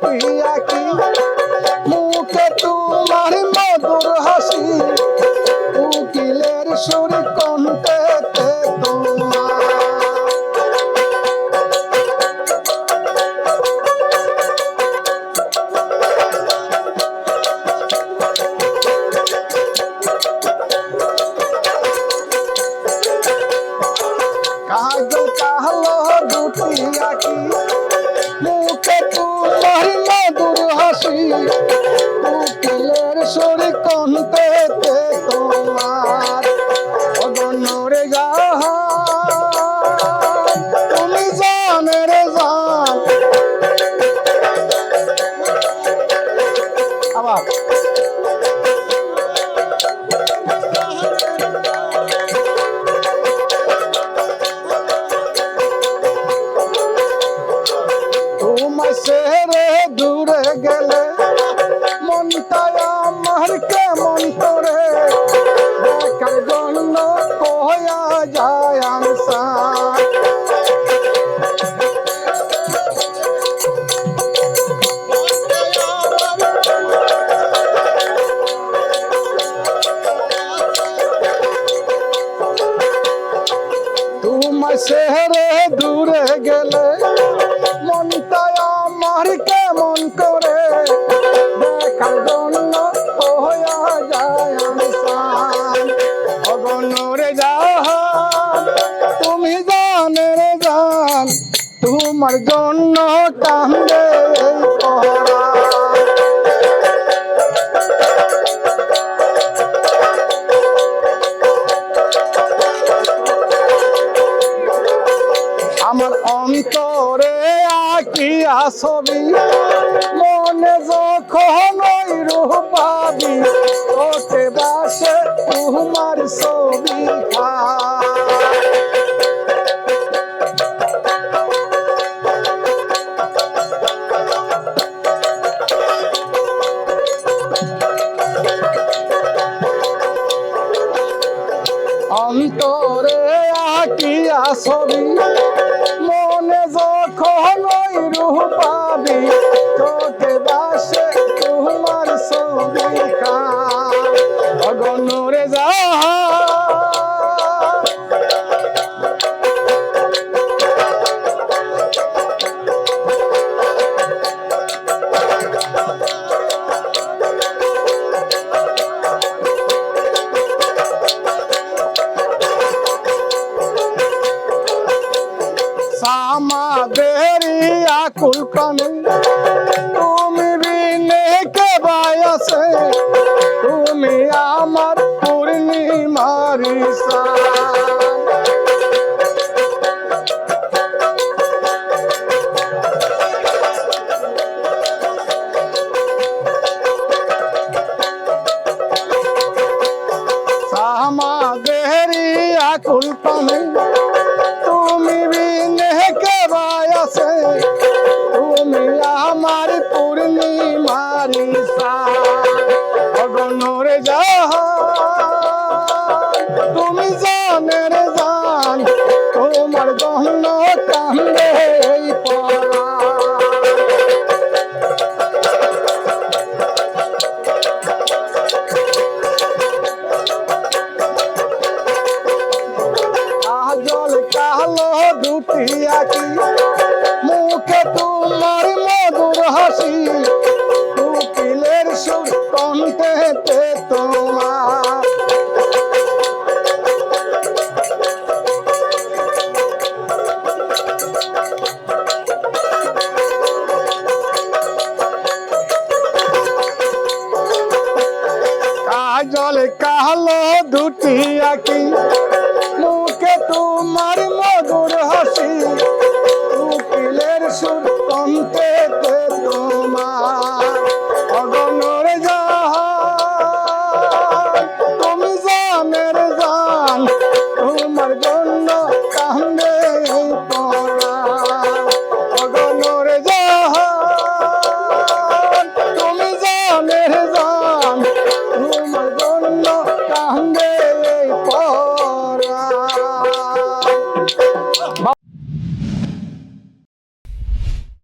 পিয়া কি মুখে তোমার মধুর হাসি উকিলের সুর কণ্ঠে কাজ কালো দুটি আঁকি মুখে মধুর হাসি কোকিলের সুরে কমতে তোমার অগণরে গাহা তুমি জানে রে জান আবার Marcelo. গেলে মনটা আমার কেমন করে? দেখার জন্য কয়া যায় আনসা তোমার সেরে দূরে গেলে তোমার জন্য কান্দে। আমার অন্তরে আঁকিয়া ছবি মনে যখন ওই রূপ পাবি ওতে বাসে তোমার ছবি ছবি মনে যখন সামাদেরি আকুল কানে তুমি বিনে কে বায়াসে তুমি আমার পূর্ণিমারি কানে জানের জান জলে কালো দুটি আঁকি। মুখে তোমার মধুর হাসি উকিলের সুর কন্তে